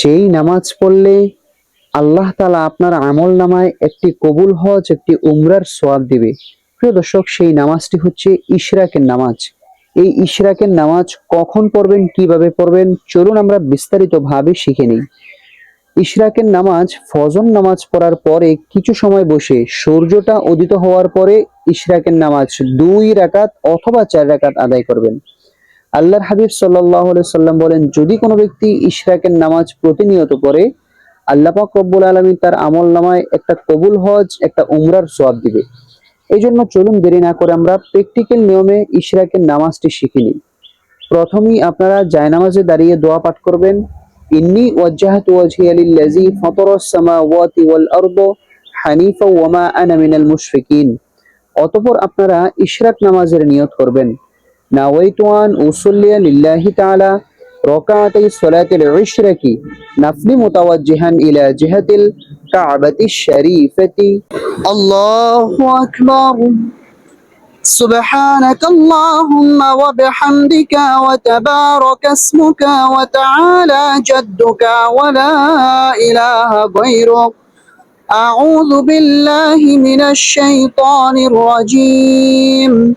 যেই নামাজ পড়লে আল্লাহ তালা আপনার আমল নামায় একটি কবুল হজ, একটি উমরার সোয়াব দিবে। প্রিয় দর্শক, সেই নামাজটি হচ্ছে ইশরাকের নামাজ। এই ইশরাকের নামাজ কখন পড়বেন, কীভাবে পড়বেন, চলুন আমরা বিস্তারিতভাবে শিখে নিই। ইশরাকের নামাজ, ফজর নামাজ পড়ার পরে কিছু সময় বসে সূর্যটা উদিত হওয়ার পরে ইশরাকের নামাজ দুই রাকাত অথবা চার রাকাত আদায় করবেন। আল্লাহর হাবিব সাল্লাহ সাল্লাম বলেন, যদি কোনো ব্যক্তি ইশরাকের নামাজ প্রতিনিয়ত পড়ে, আল্লাহ পাক রব্বুল আলমী তার আমল নামায় একটা কবুল হজ, একটা উমরার সোয়াব দিবে। এই জন্য চলুন দেরি না করে আমরা প্র্যাকটিক্যাল নিয়মে ইশরাকের নামাজটি শিখে নিই। প্রথমেই আপনারা জায়নামাজে দাঁড়িয়ে দোয়া পাঠ করবেন, ইন্নি ওয়াজ্জাহাতু ওয়াজহিয়া লিল্লাযী ফাতারাস সামাওয়াতি ওয়াল আরদ হানিফা ওয়া মা আনা মিনাল মুশরিকিন অতঃপর আপনারা ইশরাক নামাজের নিয়ত করবেন। نويت أن أصلي لله تعالى ركعتي صلاة العشرة نفل متوجها إلى جهة الكعبة الشريفة. الله أكبر. سبحانك اللهم وبحمدك وتبارك اسمك وتعالى جدك ولا إله غيرك. أعوذ بالله من الشيطان الرجيم.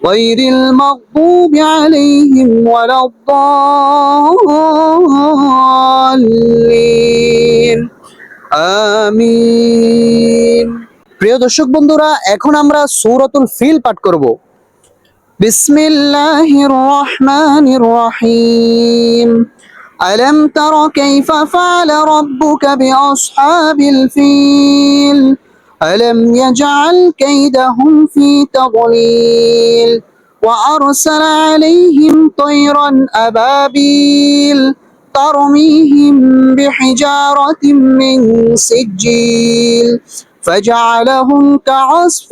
غير المغضوب عليهم ولا الضالين آمين প্রিয় দর্শক বন্ধুরা এখন আমরা সূরাতুল ফিল পাঠ করব বিসমিল্লাহির রহমানির রহিম ألم تر كيف فعل ربك بأصحاب الفيل ألم يجعل كيدهم في تضليل وأرسل عليهم طيرا أبابيل ترميهم بحجارة من سجيل فجعلهم كعصف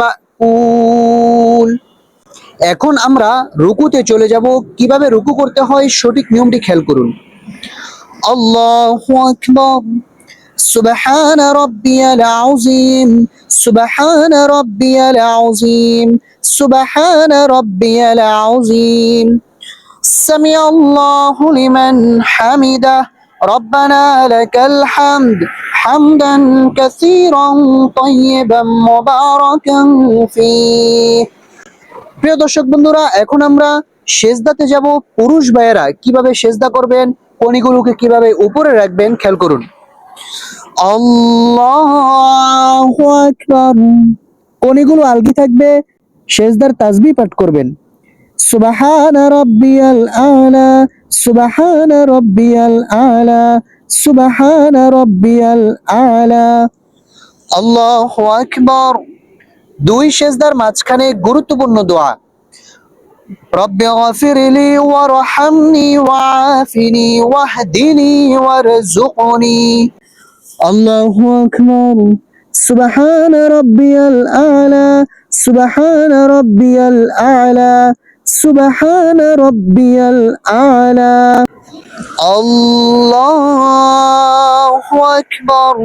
مأكول এখন আমরা রুকুতে চলে যাব কিভাবে রুকু করতে হয় সঠিক নিয়মটি খেয়াল করুন আল্লাহু আকবার سبحان ربي العظيم سبحان ربي العظيم سبحان ربي العظيم سمع الله لمن حمده ربنا لك الحمد حمدا كثيرا طيبا مباركا فيه প্রিয় দর্শক বন্ধুরা এখন আমরা সেজদাতে যাব পুরুষ ভাইয়েরা কিভাবে সেজদা করবেন কণিগুলোকে কিভাবে উপরে রাখবেন খেয়াল করুন আল্লাহু আকবার কণিগুলো আলগি থাকবে সেজদার তাসবিহ পাঠ করবেন সুবহান রাব্বিয়াল আলা সুবহান রাব্বিয়াল আলা সুবহান রাব্বিয়াল আলা আল্লাহু আকবার দুই সেজদার মাঝখানে গুরুত্বপূর্ণ দোয়া رب اغفر لي وارحمني وعافني واهدني وارزقني আল্লাহু আকবার, সুবহান রব্বিয়াল আলা, সুবাহান রব্বিয়াল আলা, সুবহান রাব্বিয়াল আলা। আল্লাহু আকবার।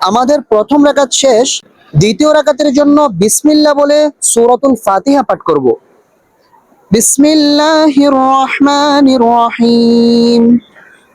আমাদের প্রথম রাকাত শেষ, দ্বিতীয় রাকাতের জন্য বিসমিল্লা বলে সূরাতুল ফাতিহা পাঠ করব। বিসমিল্লাহির রহমানির রহিম।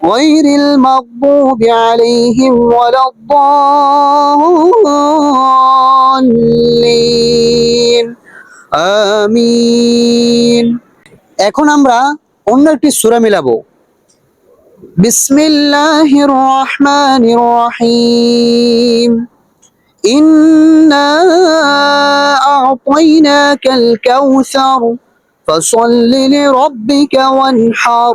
غير المغضوب عليهم ولا الضالين আমিন এখন আমরা অন্য একটি সূরা মিলাবো বিসমিল্লাহির রহমানির রহিম إنا أعطيناك الكوثر فصل لربك وانحر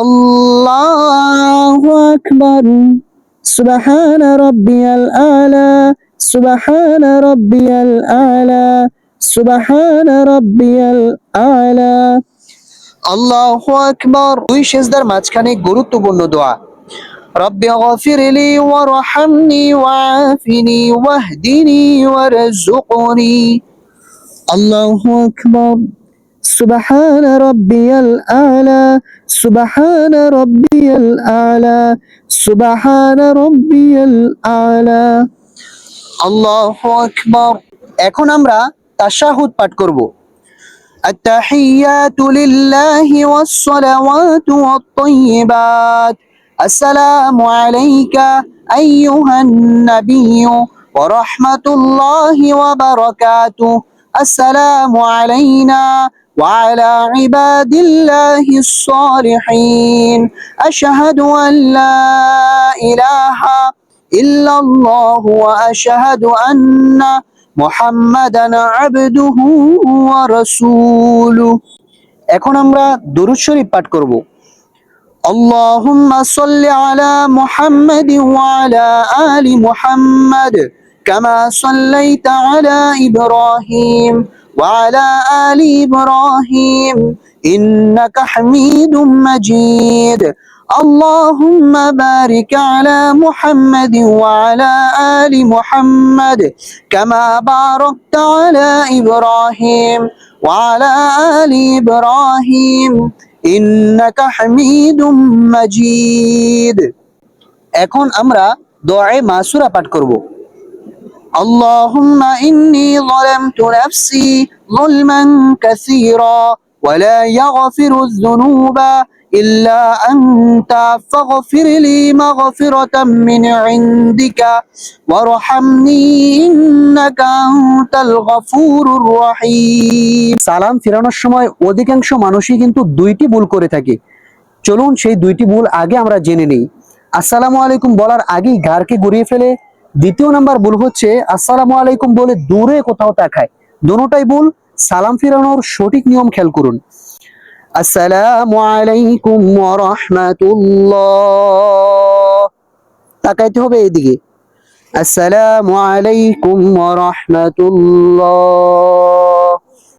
الله أكبر سبحان ربي الأعلى سبحان ربي الأعلى سبحان ربي الأعلى আল্লাহু আকবার দুই সেজদার মাঝখানে গুরুত্বপূর্ণ দোয়া رب اغفر لي وارحمني وعافني واهدني وارزقني الله أكبر سبحان ربي الأعلى سبحان ربي الأعلى سبحان ربي الأعلى আল্লাহু আকবার এখন আমরা তাশাহুদ পাঠ করব التحيات لله والصلوات والطيبات السلام عليك أيها النبي ورحمة الله وبركاته السلام علينا وعلى عباد الله الصالحين أشهد أن لا إله إلا الله وأشهد أن محمدا عبده ورسوله এখন আমরা দুরূদ শরীফ পাঠ করব اللهم صل على محمد وعلى آل محمد كما صليت على إبراهيم وعلى آل إبراهيم إنك حميد مجيد اللهم بارك على محمد وعلى آل محمد كما باركت على إبراهيم وعلى آل إبراهيم إنك حميد مجيد এখন আমরা দোয়ায়ে মাসুরা পাঠ করব اللهم إني ظلمت نفسي ظلما كثيرا ولا يغفر الذنوب إلا أنت فاغفر لي مغفرة من عندك وارحمني إنك أنت الغفور الرحيم সালাম ফেরানোর সময় অধিকাংশ মানুষই কিন্তু দুইটি ভুল করে থাকে চলুন সেই দুইটি ভুল আগে আমরা জেনে নেই আসসালামু আলাইকুম বলার আগেই ঘাড়কে ঘুরিয়ে ফেলে দ্বিতীয় নাম্বার ভুল হচ্ছে, আসসালামু আলাইকুম বলে দূরে কোথাও তাকায়। দোনোটাই ভুল, সালাম ফিরানোর সঠিক নিয়ম খেয়াল করুন। আসসালামু আলাইকুম ওয়া রাহমাতুল্লাহ তাকাইতে হবে এইদিকে। আসসালামু আলাইকুম ওয়া রাহমাতুল্লাহ